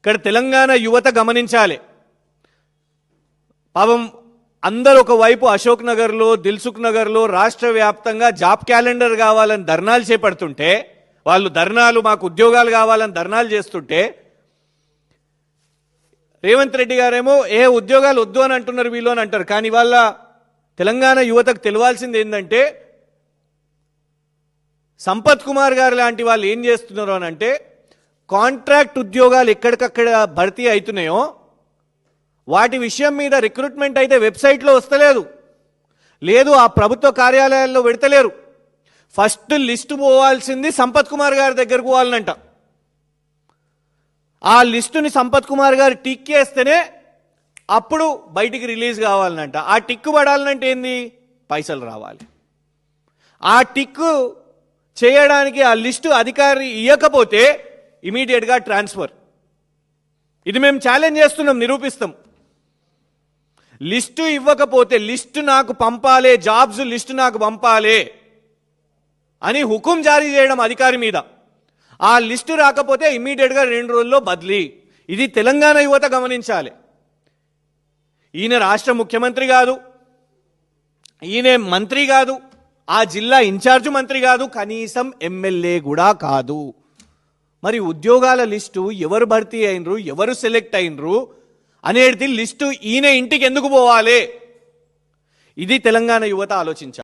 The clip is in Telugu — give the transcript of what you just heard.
ఇక్కడ తెలంగాణ యువత గమనించాలి. పాపం అందరు ఒకవైపు అశోక్ నగర్లో దిల్సుఖ్ నగర్లో రాష్ట్ర వ్యాప్తంగా జాబ్ క్యాలెండర్ కావాలని ధర్నాలు చేపడుతుంటే వాళ్ళు ధర్నాలు మాకు ఉద్యోగాలు కావాలని ధర్నాలు చేస్తుంటే రేవంత్ రెడ్డి గారేమో ఏ ఉద్యోగాలు వద్దు అని అంటున్నారు వీళ్ళు అని అంటారు. కానీ వాళ్ళ తెలంగాణ యువతకు తెలియాల్సింది ఏంటంటే సంపత్ కుమార్ గారు లాంటి వాళ్ళు ఏం చేస్తున్నారు అని అంటే కాంట్రాక్ట్ ఉద్యోగాలు ఎక్కడికక్కడ భర్తీ అవుతున్నాయో వాటి విషయం మీద రిక్రూట్మెంట్ అయితే వెబ్సైట్లో వస్తలేదు. లేదు ఆ ప్రభుత్వ కార్యాలయాల్లో పెడతలేరు. ఫస్ట్ లిస్టు పోవాల్సింది సంపత్ కుమార్ గారి దగ్గరకు పోవాలనంట ఆ లిస్టుని సంపత్ కుమార్ గారు టిక్ చేస్తేనే అప్పుడు బయటికి రిలీజ్ కావాలనంట ఆ టిక్కు పడాలనంటే ఏంది? పైసలు రావాలి. ఆ టిక్కు చేయడానికి ఆ లిస్టు అధికారి ఇవ్వకపోతే ఇమీడియట్గా ట్రాన్స్ఫర్ ఇది మేము ఛాలెంజ్ చేస్తున్నాం నిరూపిస్తాం. లిస్టు ఇవ్వకపోతే లిస్టు నాకు పంపాలే జాబ్స్ లిస్టు నాకు పంపాలే అని హుకుం జారీ చేయడం అధికారి మీద. ఆ లిస్టు రాకపోతే ఇమ్మీడియట్గా రెండు రోజుల్లో బదిలీ. ఇది తెలంగాణ యువత గమనించాలి. ఈయన రాష్ట్ర ముఖ్యమంత్రి కాదు. ఈయన మంత్రి కాదు. ఆ జిల్లా ఇన్ఛార్జ్ మంత్రి కాదు. కనీసం ఎమ్మెల్యే కూడా కాదు. మరి ఉద్యోగాల లిస్టు ఎవరు భర్తీ అయినరు ఎవరు సెలెక్ట్ అయినరు అనేది లిస్టు ఈయన ఇంటికి ఎందుకు పోవాలి? ఇది తెలంగాణ యువత ఆలోచించాలి.